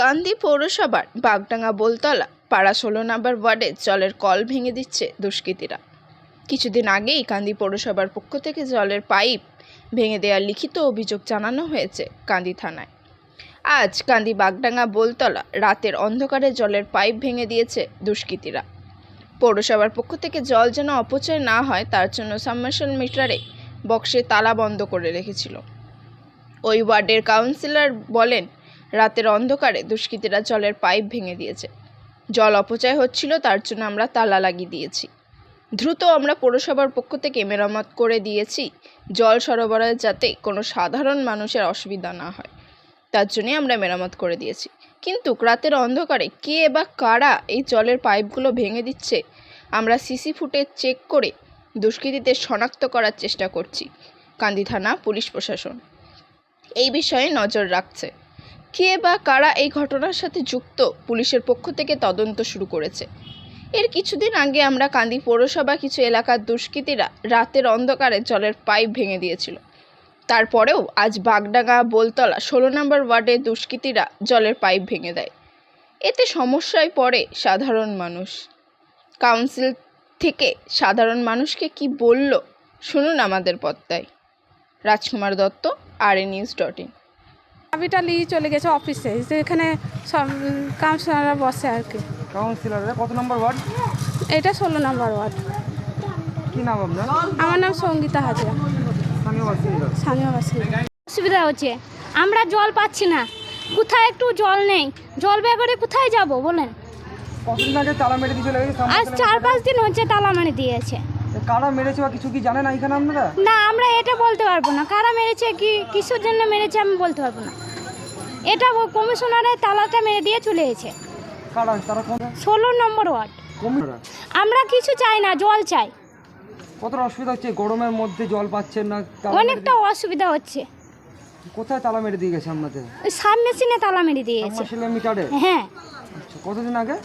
কান্দি পৌরসভার বাগডাঙ্গা বোলতলা, পাড়া ষোলো নম্বর ওয়ার্ডে জলের কল ভেঙে দিচ্ছে দুষ্কৃতীরা। কিছুদিন আগেই কান্দি পৌরসভার পক্ষ থেকে জলের পাইপ ভেঙে দেওয়ার লিখিত অভিযোগ জানানো হয়েছে কান্দি থানায়। আজ কান্দি বাগডাঙ্গা বোলতলা রাতের অন্ধকারে জলের পাইপ ভেঙে দিয়েছে দুষ্কৃতীরা। পৌরসভার পক্ষ থেকে জল যেন অপচয় না হয়, তার জন্য সাবমার্শাল মিটারে বক্সে তালা বন্ধ করে রেখেছিল। ওই ওয়ার্ডের কাউন্সিলর বলেন রাতের অন্ধকারে দুষ্কৃতীরা জলের পাইপ ভেঙে দিয়েছে। জল অপচয় হচ্ছিল, তার জন্য আমরা তালা লাগিয়ে দিয়েছি। দ্রুত আমরা পৌরসভার পক্ষ থেকে মেরামত করে দিয়েছি জল সরবরাহ যাতে কোনো সাধারণ মানুষের অসুবিধা না হয়। তার জন্যই আমরা মেরামত করে দিয়েছি। কিন্তু রাতের অন্ধকারে কে বা কারা এই জলের পাইপগুলো ভেঙে দিচ্ছে, আমরা সিসি ফুটেজ চেক করে দুষ্কৃতীদের শনাক্ত করার চেষ্টা করছি, কান্দি থানা পুলিশ প্রশাসন। এই বিষয়ে নজর রাখছে। কে বা কারা এই ঘটনার সাথে যুক্ত পুলিশের পক্ষ থেকে তদন্ত শুরু করেছে। এর কিছুদিন আগে আমরা কান্দি পৌরসভা কিছু এলাকার দুষ্কৃতীরা রাতের অন্ধকারে জলের পাইপ ভেঙে দিয়েছিল। তারপরেও আজ বাগডাঙ্গা, বোলতলা, ষোলো নম্বর ওয়ার্ডে দুষ্কৃতীরা জলের পাইপ ভেঙে দেয়। এতে সমস্যায় পড়ে সাধারণ মানুষ। কাউন্সিল থেকে সাধারণ মানুষকে কি বলল? শুনুন আমাদের পত্তায় রাজকুমার দত্ত আর এ নিউজ ডট ইন। চাবিটা নিয়ে চলে গেছে অফিসে। যে এখানে সব কাউন্সিলাররা বসে আর কি। কাউন্সিলর কত নম্বর ওয়ার্ড? এটা ষোলো নম্বর ওয়ার্ড। কি নাম আপনার? আমার নাম সঙ্গীতা হাজরা। স্থানীয় বাসিন্দা স্থানীয় বাসিন্দা অসুবিধা হচ্ছে। আমরা জল পাচ্ছি না। কোথায় একটু জল নেই? জল বেগরে কোথায় যাব বলেন? কতদিন আগে তালা মেরে দিয়ে চলে গেছে? আজ চার পাঁচ দিন হচ্ছে তালা মারি দিয়েছে। কারা মেরেছে বা কিছু কি জানেন না এখানে আপনারা? না আমরা এটা বলতে পারব না। কারা মেরেছে কি কিসের জন্য মেরেছে আমি বলতে পারব না। এটা ও কমিশনারের তালাটা মেরে দিয়ে চলে গেছে। কারা? তারা কোন? ষোলো নম্বর ওয়ার্ড। কমিশনার আমরা কিছু চাই না জল চাই। কতটা অসুবিধা হচ্ছে? গরমের মধ্যে জল পাচ্ছেন না তালা মেরে অনেকটা অসুবিধা হচ্ছে। দিয়ে- কোথায় তালা মেরে দিয়ে গেছে আপনাদের? ওই সাব মেশিনে তালা মেরে দিয়েছে সাবমার্সিবল মিটারে? হ্যাঁ। আচ্ছা, কতদিন আগে?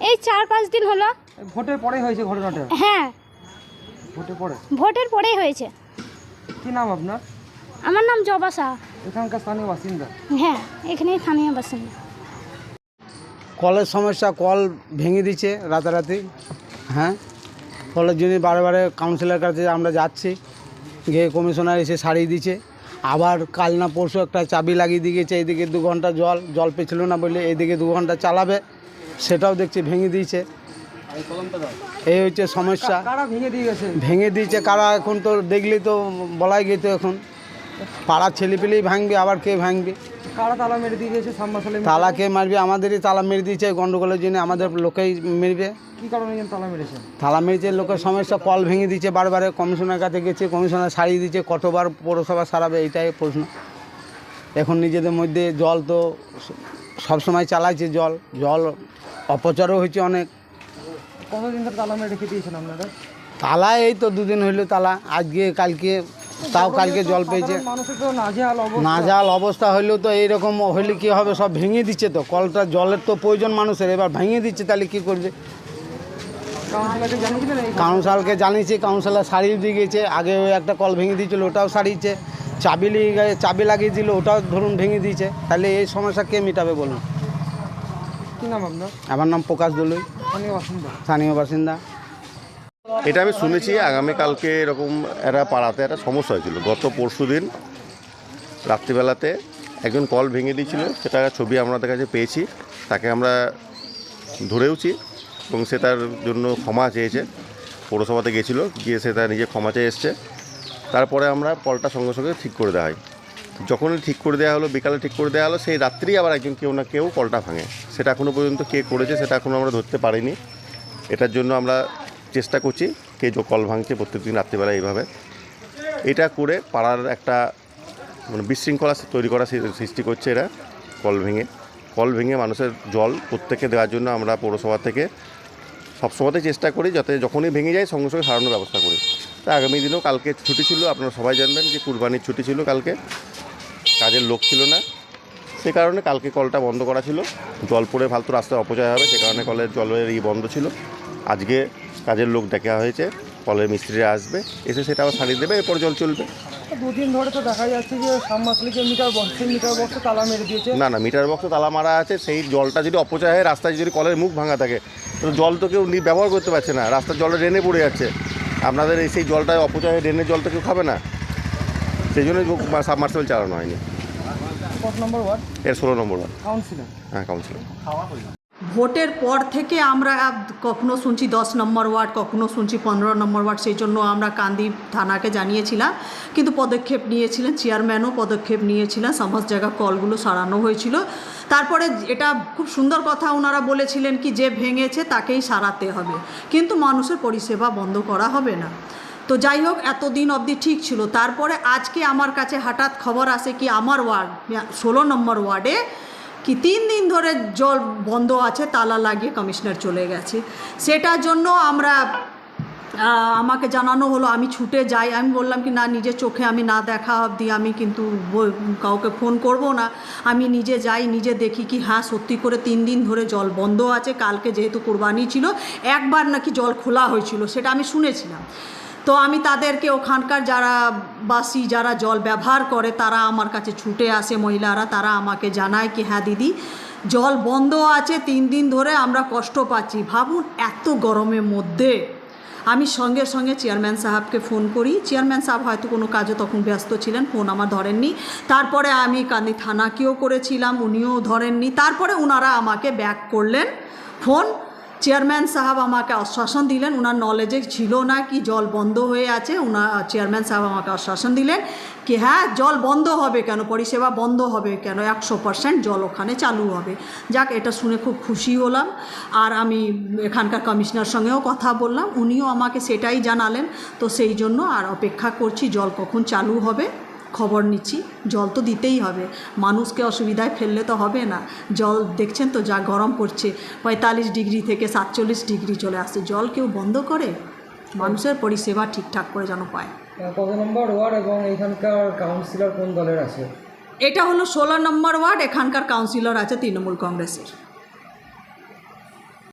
এই চার পাঁচ দিন হলো। এই ভোটের পরে হয়েছে ঘটনাটা? হ্যাঁ। ভোটের পরে ভোটের পরেই হয়েছে। কি নাম আপনার? আমার নাম জবা শাহ। এখানকার স্থানীয় বাসিন্দা? হ্যাঁ এখানেই স্থানীয় বাসিন্দা। কলের সমস্যা কল ভেঙে দিচ্ছে রাতারাতি। হ্যাঁ কলের জন্য বারে বারে কাউন্সিলের কাছে আমরা যাচ্ছি। গিয়ে কমিশনার এসে সারিয়ে দিচ্ছে আবার কাল না পরশু একটা চাবি লাগিয়ে দিয়ে গেছে এইদিকে দু ঘণ্টা জল জল পেছিল না বলে এইদিকে দু ঘণ্টা চালাবে। সেটাও দেখছি ভেঙে দিয়েছে। এই হচ্ছে সমস্যা। ভেঙে দিয়েছে কারা এখন তো দেখলি তো বলাই গেতো এখন। পাড়ার ছেলেপিলেই ভাঙবে আবার কে ভাঙবে? কারা তালা মেরে দিয়ে তালা কে মারবে? আমাদেরই তালা মেরে দিয়েছে গন্ডগোলের জন্য আমাদের লোকেই মেরবে। কি কারণে তালা মেরেছে? তালা মেরেছে লোকের সমস্যা কল ভেঙে দিচ্ছে বারবারে কমিশনের কাছে গেছে কমিশনার সারিয়ে দিচ্ছে কতবার পৌরসভা সারাবে এইটাই প্রশ্ন। এখন নিজেদের মধ্যে জল তো সবসময় চালাইছে জল। জল অপচারও হয়েছে অনেক। কতদিন ধরে তালা মেরে রেখে দিয়েছেন আপনারা? তালা এই তো দুদিন হইল তালা। আজকে কালকে তাও কালকে জল পেয়েছে। নাজেহাল অবস্থা। না যাল অবস্থা হইলেও তো এইরকম হইলে কি হবে? সব ভেঙে দিচ্ছে তো। কলটা জলের তো প্রয়োজন মানুষের। এবার ভেঙে দিচ্ছে তাহলে কি করবে? কাউন্সিলকে জানিয়েছি কাউন্সিলর সারিয়ে দিয়ে গেছে। আগে ওই একটা কল ভেঙে দিয়েছিল ওটাও সারিয়েছে। চাবি লিয়ে গেছে চাবি লাগিয়ে দিল ওটাও ধরুন ভেঙে দিয়েছে। তাহলে এই সমস্যা কে মেটাবে বলুন? কি নাম আপনার? আমার নাম প্রকাশ দলুই। স্থানীয় বাসিন্দা। এটা আমি শুনেছি আগামীকালকে এরকম একটা পাড়াতে একটা সমস্যা হয়েছিল। গত পরশু দিন রাত্রিবেলাতে একজন কল ভেঙে দিয়েছিল সেটা ছবি আমাদের কাছে পেয়েছি তাকে আমরা ধরেওছি এবং সে তার জন্য ক্ষমা চেয়েছে। পৌরসভাতে গেছিল গিয়ে সে তার নিজে ক্ষমা চেয়ে এসছে। তারপরে আমরা কলটা সঙ্গে সঙ্গে ঠিক করে দেওয়া হয়। যখনই ঠিক করে দেওয়া হলো, বিকালে ঠিক করে দেওয়া হলো, সেই রাত্রেই আবার একজন কেউ না কেউ কলটা ভাঙে। সেটা এখনও পর্যন্ত কে করেছে, সেটা এখনও আমরা ধরতে পারিনি। এটার জন্য আমরা চেষ্টা করছি কে যে, কল ভাঙছে প্রত্যেকদিন রাত্রিবেলা এইভাবে। এটা করে পাড়ার একটা মানে বিশৃঙ্খলা তৈরি করা সৃষ্টি করছে এরা, কল ভেঙে। কল ভেঙে মানুষের জল প্রত্যেককে দেওয়ার জন্য আমরা পৌরসভা থেকে সবসময়তে চেষ্টা করি, যাতে যখনই ভেঙে যায় সঙ্গে সঙ্গে সারানোর ব্যবস্থা করি। তা আগামী দিনেও কালকে ছুটি ছিল, আপনারা সবাই জানবেন যে কুরবানির ছুটি ছিল কালকে। কাজের লোক ছিল না। সে কারণে কালকে কলটা বন্ধ করা ছিল। জল পড়ে ফালতু রাস্তায় অপচয় হবে সে কারণে কলের জলের ই বন্ধ ছিল। আজকে কাজের লোক দেখা হয়েছে কলের মিস্ত্রিরা আসবে এসে সেটা আবার সারিয়ে দেবে এরপর জল চলবে। দুদিন ধরে তো দেখা যাচ্ছে যে সাবমার্সিবলের মিটার বক্সের মিটার বক্সে তালা মেরে দিয়েছে। না না মিটার বক্সে তালা মারা আছে সেই জলটা যদি অপচয় হয় রাস্তায় যদি কলের মুখ ভাঙা থাকে তো জল তো কেউ ব্যবহার করতে পারছে না। রাস্তার জলটা ড্রেনে পড়ে যাচ্ছে। আপনাদের এই সেই জলটা অপচয় হয়ে ড্রেনের জল তো কেউ খাবে না। সেই জন্য সাবমার্সিবল চালানো হয়নি। কত নম্বর ওয়ার্ড? এর ষোলো নম্বর ওয়ার্ড। কাউন্সিলর হ্যাঁ কাউন্সিলর ভোটের পর থেকে আমরা কখনো শুনছি দশ নম্বর ওয়ার্ড কখনো শুনছি পনেরো নম্বর ওয়ার্ড সেই জন্য আমরা কান্দি থানাকে জানিয়েছিলাম। কিন্তু পদক্ষেপ নিয়েছিলেন চেয়ারম্যানও পদক্ষেপ নিয়েছিলেন। সমস্ত জায়গা কলগুলো সারানো হয়েছিল। তারপরে এটা খুব সুন্দর কথা ওনারা বলেছিলেন কি যে ভেঙেছে তাকেই সারাতে হবে। কিন্তু মানুষের পরিষেবা বন্ধ করা হবে না। তো যাই হোক এতদিন অবধি ঠিক ছিল। তারপরে আজকে আমার কাছে হঠাৎ খবর আসে কি আমার ওয়ার্ড, ষোলো নম্বর ওয়ার্ডে কি তিন দিন ধরে জল বন্ধ আছে, তালা লাগিয়ে কমিশনার চলে গেছে। সেটার জন্য আমরা আমাকে জানানো হলো, আমি ছুটে যাই। আমি বললাম কি, না, নিজের চোখে আমি না দেখা অবধি আমি কিন্তু কাউকে ফোন করব না। আমি নিজে যাই, নিজে দেখি কি হ্যাঁ সত্যি করে তিন দিন ধরে জল বন্ধ আছে। কালকে যেহেতু কোরবানি ছিল, একবার নাকি জল খোলা হয়েছিল, সেটা আমি শুনেছিলাম। তো আমি তাদেরকে ওখানকার যারা বাসি, যারা জল ব্যবহার করে, তারা আমার কাছে ছুটে আসে মহিলারা। তারা আমাকে জানায় কি হ্যাঁ দিদি, জল বন্ধ আছে, তিন দিন ধরে আমরা কষ্ট পাচ্ছি। ভাবুন এত গরমের মধ্যে। আমি সঙ্গে সঙ্গে চেয়ারম্যান সাহেবকে ফোন করি। চেয়ারম্যান সাহেব হয়তো কোনো কাজে তখন ব্যস্ত ছিলেন, ফোন আমার ধরেননি। তারপরে আমি কান্দি থানাকেও করেছিলাম, উনিও ধরেননি। তারপরে ওনারা আমাকে ব্যাক করলেন, ফোন। চেয়ারম্যান সাহেব আমাকে আশ্বাসন দিলেন। ওনার নলেজে ছিল না কি জল বন্ধ হয়ে আছে। ওনার চেয়ারম্যান সাহেব আমাকে আশ্বাসন দিলেন কি হ্যাঁ জল বন্ধ হবে কেন? পরিষেবা বন্ধ হবে কেন? একশো পার্সেন্ট জল ওখানে চালু হবে। যাক, এটা শুনে খুব খুশি হলাম। আর আমি এখানকার কমিশনার সঙ্গেও কথা বললাম। উনিও আমাকে সেটাই জানালেন। তো সেই জন্য আর অপেক্ষা করছি, জল কখন চালু হবে। খবর নিচ্ছি জল তো দিতেই হবে। মানুষকে অসুবিধায় ফেললে তো হবে না। জল দেখছেন তো যা গরম পড়ছে। পঁয়তাল্লিশ ডিগ্রি থেকে সাতচল্লিশ ডিগ্রি চলে আসছে। জল কেউ বন্ধ করে? মানুষের পরিষেবা ঠিকঠাক করে যেন পায়। কত নম্বর ওয়ার্ড এবং এখানকার কাউন্সিলর কোন দলের আছে? এটা হলো ষোলো নম্বর ওয়ার্ড এখানকার কাউন্সিলর আছে তৃণমূল কংগ্রেসের।